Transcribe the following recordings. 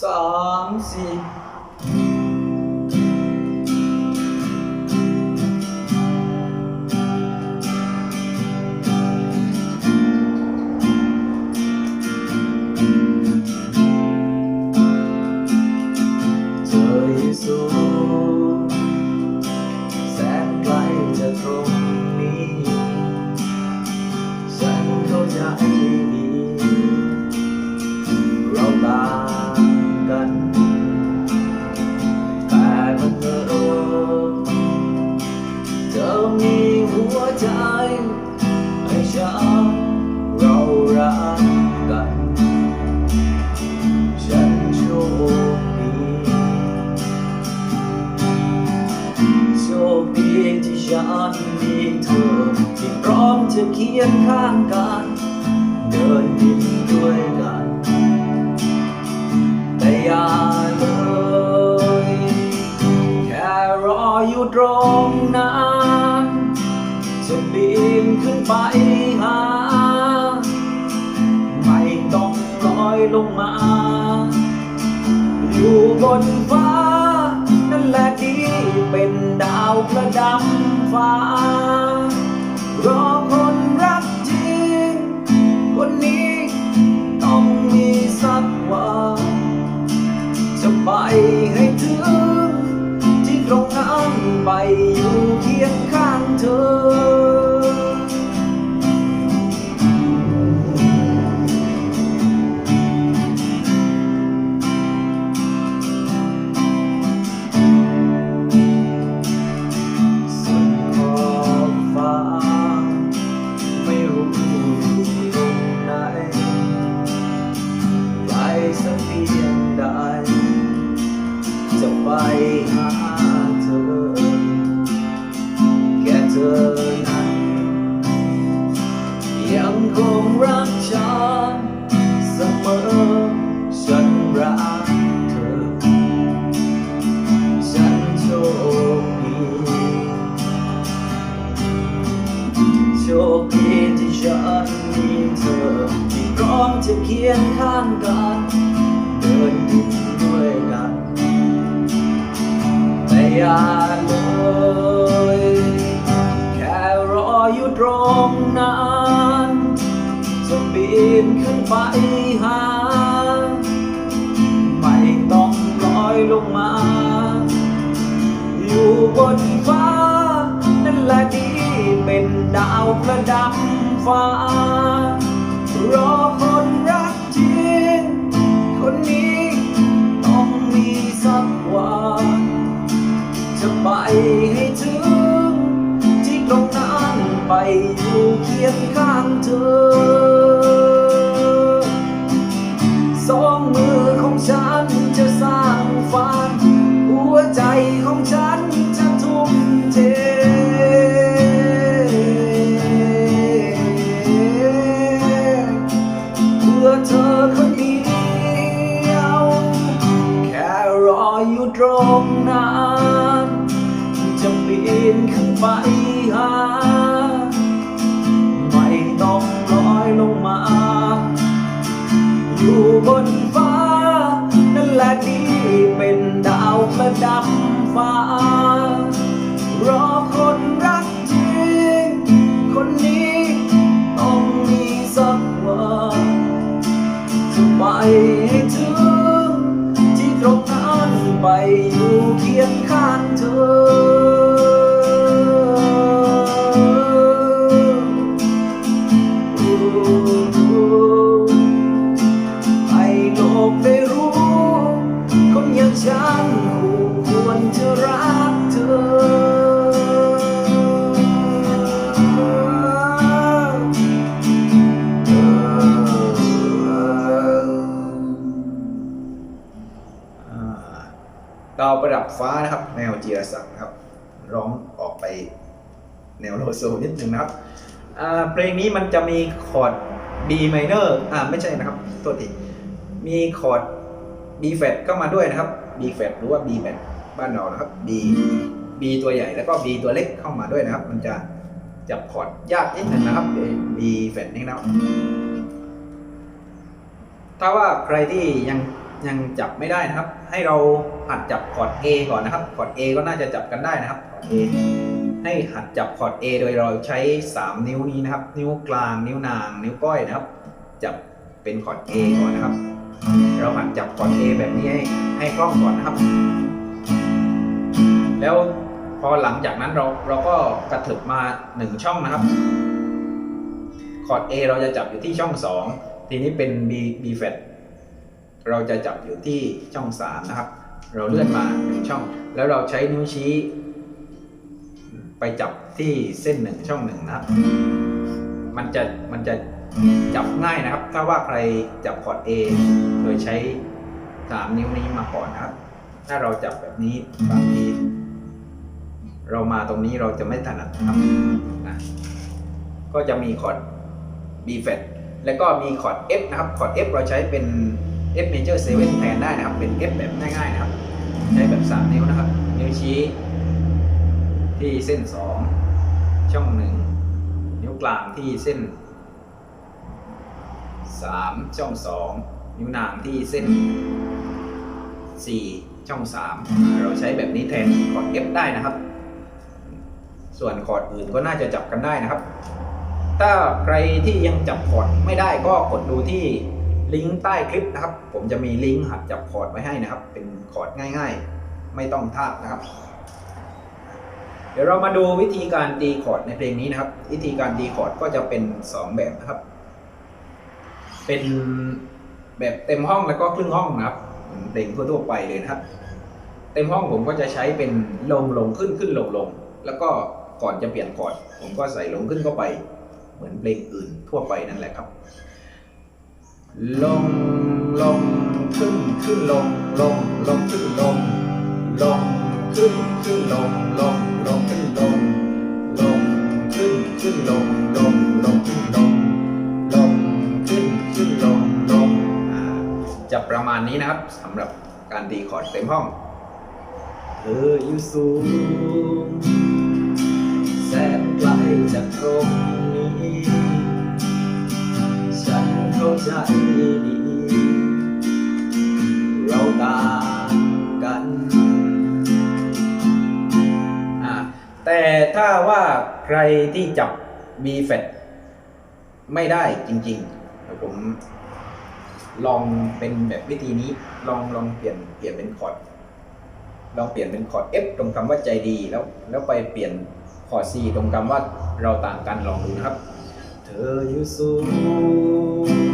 สามสี่ เธออยู่สูงแสนไกลจากต ที่ฉันมีเธอที่พร้อมจะเคียงข้างกัน เดินดินด้วยกัน แต่อย่าเลยแค่รออยู่ตรงนั้นจะบินขึ้นไปหา ไม่ต้องลอยลงมา อยู่บนฟ้านั่นแหละาวประดำฟ้ารอคนรักจริงคนนี้ต้องมีสักวันจะไปให้ถึงที่ตรงนั้นไปอยู่ สักเพียงใด จะไปหาเธอ แค่เธอนั้นยังคงรักฉันเสมอ ฉันรักเธอ ฉันโชคดีโชคดีที่ฉันมีเธอ ร้อมจะเคียงข้างกันเดินดินด้วยกันแต่อย่าเลยแค่รออยู่ตรงนั้นจะบินขึ้นไปหา ไม่ต้องลอยลงมา อยู่บนฟ้านั่นแหละที่เป็นดาวประดับฟ้า รอคนรักจริง คนนี้ต้องมีสักวันจะไปให้ถึง ที่ตรงนั้นไปอยู่เคียงข้างเธอ นขึ้นไปหา ไม่ต้องลอยลงมา อยู่บนฟ้า นั่นแหละที่เป็นดาวประดับฟ้าาวประดับฟ้านะครับ แนวจีรศักดิ์นะครับ ร้องออกไปแนวโลโซนิดหนึ่งนะครับเพลงนี้มันจะมีคอร์ด B minor อ่าไม่ใช่นะครับโทษทีมีคอร์ด B flat ก็มาด้วยนะครับ B flat หรือว่า B flat บ้านเรานะครับ B B ตัวใหญ่แล้วก็ B ตัวเล็กเข้ามาด้วยนะครับ มันจะจับคอร์ดยากนิดนึงนะครับ B flat นี่นะครับถ้าว่าใครที่ยังยังจับไม่ได้นะครับ ให้เรา หัดจับคอร์ด A ก่อนนะครับคอร์ด A ก็น่าจะจับกันได้นะครับคอร์ด A ให้หัดจับคอร์ด A โดยเราใช้ 3 นิ้วนี้นะครับ นิ้วกลาง นิ้วนาง นิ้วก้อยนะครับ จับเป็นคอร์ด A ก่อนนะครับ เราหัดจับคอร์ด A แบบนี้ให้ให้คล่องก่อนนะครับ แล้วพอหลังจากนั้นเราเราก็กระเถิบมาหนึ่งช่องนะครับ คอร์ด A เราจะจับอยู่ที่ช่อง 2 ทีนี้เป็น B B flat เราจะจับอยู่ที่ช่อง 3 นะครับ เราเลื่อนมาหนึ่งช่อง แล้วเราใช้นิ้วชี้ ไปจับที่เส้นหนึ่งช่องหนึ่งนะครับ มันจะมันจะจับง่ายนะครับ ถ้าว่าใครจับคอร์ด A โดยใช้3นิ้วนี้มาก่อนนะครับ ถ้าเราจับแบบนี้บางทีเรามาตรงนี้เราจะไม่ถนัดนะครับนะก็จะมีคอร์ด B flat แล้วก็มีคอร์ด F นะครับ คอร์ด F เราใช้เป็น F major 7แทนได้นะครับ เป็น F แบบง่ายๆนะครับ ใช้แบบ 3 นิ้วนะครับ นิ้วชี้ที่เส้น 2 ช่อง 1 นิ้วกลางที่เส้น 3 ช่อง 2 นิ้วนางที่เส้น 4 ช่อง 3 เราใช้แบบนี้แทนคอร์ด F ได้นะครับ ส่วนคอร์ดอื่นก็น่าจะจับกันได้นะครับ ถ้าใครที่ยังจับคอร์ดไม่ได้ก็กดดูที่ ลิงก์ใต้คลิปนะครับ ผมจะมีลิงก์หัดจับคอร์ดไว้ให้นะครับ เป็นคอร์ดง่าย ๆ ไม่ต้องทาบนะครับ เดี๋ยวเรามาดูวิธีการตีคอร์ดในเพลงนี้นะครับ วิธีการตีคอร์ดก็จะเป็น 2 แบบนะครับ เป็นแบบเต็มห้องแล้วก็ครึ่งห้องนะครับเหมือนเพลงทั่วๆไปเลยนะครับ เต็มห้องผมก็จะใช้เป็นลงลงขึ้นขึ้นลงลงแล้วก็ก่อนจะเปลี่ยนคอร์ดผมก็ใส่ลงขึ้นเข้าไป เหมือนเพลงอื่นทั่วไปนั่นแหละครับ ลงลงขึ้นขึ้นลงลงลงขึ้นลงลงขึ้นขึ้นลงลงลงขึ้นลงลงขึ้นขึ้นลงลงลงขึ้นลงลงขึ้นขึ้นลงลงจะประมาณนี้นะครับสำหรับการตีคอร์ดเต็มห้องเธออยู่สูงแสนไกลจากตรงนี้ เข้าใจดี เราต่างกันอ่าแต่ถ้าว่าใครที่จับ B flat ไม่ได้จริงๆเดี๋ยวผมลองเป็นแบบวิธีนี้ ลองลองเปลี่ยนเปลี่ยนเป็นคอร์ด ลองเปลี่ยนเป็นคอร์ด F ตรงคำว่าใจดีแล้ว แล้วไปเปลี่ยนคอร์ด C ตรงคำว่าเราต่างกันลองดูนะครับ เธออยู่สูง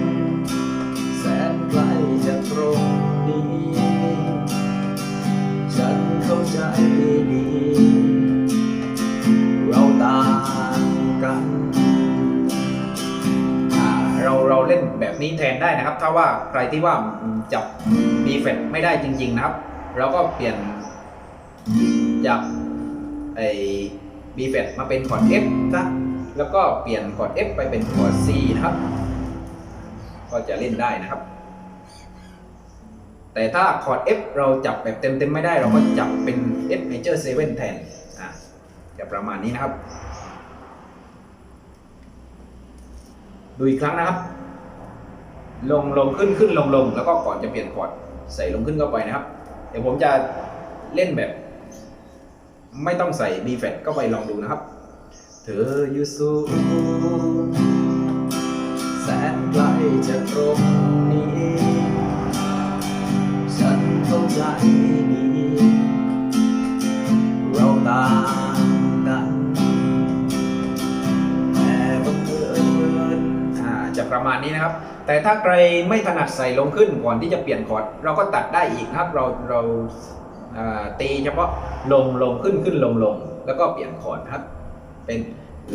ถ้าว่าใครที่ว่าจับ B flat ไม่ได้จริง ๆ นะครับ เราก็เปลี่ยนจากไอ้ B flat มาเป็นคอร์ด F นะแล้วก็เปลี่ยนคอร์ด F ไปเป็นคอร์ด C นะครับ ก็จะเล่นได้นะครับ แต่ถ้าคอร์ด F เราจับแบบเต็มๆไม่ได้ เราก็จับเป็น F major 7แทนอะจะประมาณนี้นะครับ ดูอีกครั้งนะครับ ลงลงขึ้นขึ้นลงลงแล้วก็ก่อนจะเปลี่ยนคอร์ดใส่ลงขึ้นเข้าไปนะครับ เดี๋ยวผมจะเล่นแบบ ไม่ต้องใส่ B flat ก็ไปลองดูนะครับ เธออยู่สูงแสนไกลจากตรงนี้ ฉันเข้าใจดี ประมาณนี้นะครับ แต่ถ้าใครไม่ถนัดใส่ลงขึ้นก่อนที่จะเปลี่ยนคอร์ดเราก็ตัดได้อีกนะครับ เราเราอ่าตีเฉพาะลงลงขึ้นขึ้นลงลงแล้วก็เปลี่ยนคอร์ดครับ เป็น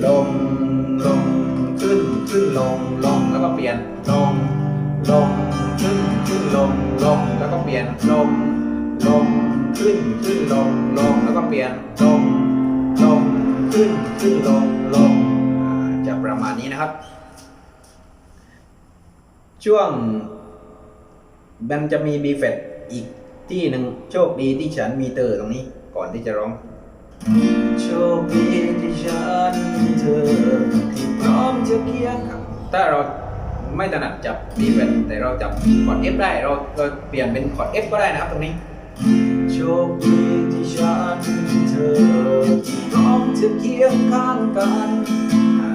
ลงลงขึ้นขึ้นลงลงแล้วก็เปลี่ยนลงลงขึ้นขึ้นลงลงแล้วก็เปลี่ยนลงลงขึ้นขึ้นลงลงแล้วก็เปลี่ยนลงลงขึ้นขึ้นลงลงจะประมาณนี้นะครับ ช่วงมันจะมี B flat อีกที่หนึ่งโชคดีที่ฉันมีเตอร์ตรงนี้ ก่อนที่จะร้อง โชคดีที่ฉันมีเธอที่พร้อมจะเคียงครับถ้าเราไม่ถนัดจับ B flat แต่เราจับคอร์ด F ได้เราเราเปลี่ยนเป็นคอร์ด F ก็ได้นะครับตรงนี้โชคดีที่ฉันมีเธอที่พร้อมจะเคียงข้างกันอ่า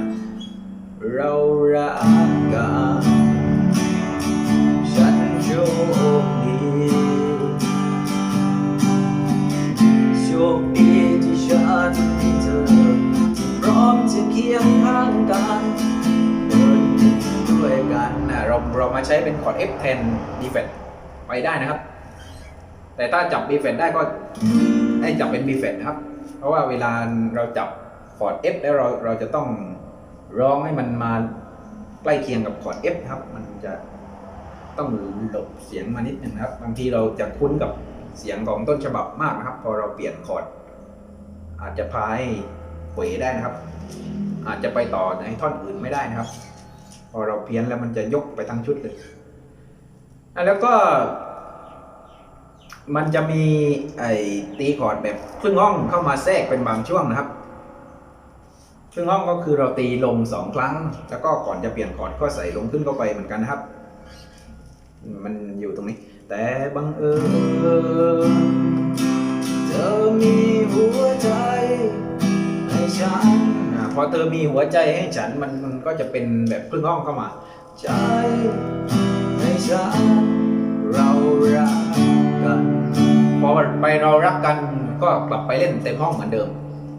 เรารักกันฉันโช คดีโชคดีที่ฉันมีเธอที่พร้อมจะเคียงข้างกันเดินด้วยกันอ่าเราเรามาใช้เป็นคอร์ด F แทน B flat ไปได้นะครับ แต่ถ้าจับ B flat ได้ก็ให้จับเป็น B flat นะครับ เพราะว่าเวลาเราจับคอร์ด F แล้วเราเราจะต้องร้องให้มันมาใกล้เคียงกับคอร์ด F ครับ มันจะ ต้องหลบเสียงมานิดนึงนะครับ บางทีเราจะคุ้นกับเสียงของต้นฉบับมากนะครับ พอเราเปลี่ยนคอร์ดอาจจะพายเขวได้นะครับ อาจจะไปต่อในท่อนอื่นไม่ได้นะครับ พอเราเพี้ยนแล้วมันจะยกไปทั้งชุดเลยแล้วก็ มันจะมีไอ้ตีคอร์ดแบบครึ่งห้องเข้ามาแทรกเป็นบางช่วงนะครับครึ่งห้องก็คือเราตีลงสองครั้ง แล้วก็ก่อนจะเปลี่ยนคอร์ดก็ใส่ลงขึ้นเข้าไปเหมือนกันนะครับ มันอยู่ตรงนี้ แต่บังเอิญเธอมีหัวใจให้ฉันอพอเธอมีหัวใจให้ฉันมันมันก็จะเป็นแบบครึ่งห้องเข้ามา ใจให้ฉันเรารักกันพอไปเรารักกันก็กลับไปเล่นเต็มห้องเหมือนเดิม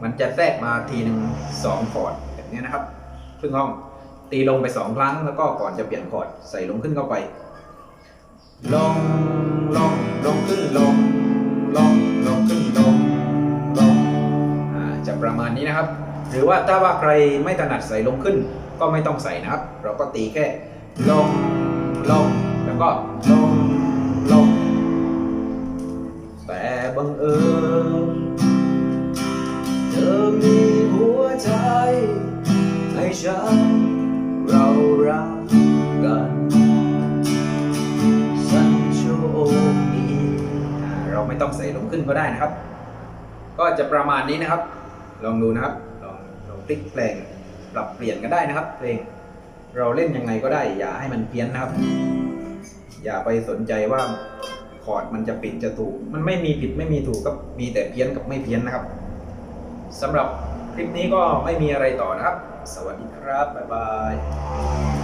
มันจะแทรกมาทีหนึ่งสองคอร์ดแบบนี้นะครับครึ่งห้องตีลงไปสองครั้งแล้วก็ก่อนจะเปลี่ยนคอร์ดใส่ลงขึ้นเข้าไป ลงลงลงขึ้นลงลงลงขึ้นลงลงอ่าจะประมาณนี้นะครับ หรือว่าถ้าว่าใครไม่ถนัดใส่ลงขึ้น ก็ไม่ต้องใส่นะครับ เราก็ตีแค่ลงลงแล้วก็ลงลงแต่บังเอิญเธอมีหัวใจให้ฉัน ไม่ต้องใส่ลงขึ้นก็ได้นะครับ ก็จะประมาณนี้นะครับ ลองดูนะครับลองลองพลิกเพลงปรับเปลี่ยนกันได้นะครับเพลงเราเล่นยังไงก็ได้ อย่าให้มันเพี้ยนนะครับ อย่าไปสนใจว่าคอร์ดมันจะผิดจะถูก มันไม่มีผิดไม่มีถูกก็มีแต่เพี้ยนกับไม่เพี้ยนนะครับสำหรับคลิปนี้ก็ไม่มีอะไรต่อนะครับ สวัสดีครับ บ๊ายบาย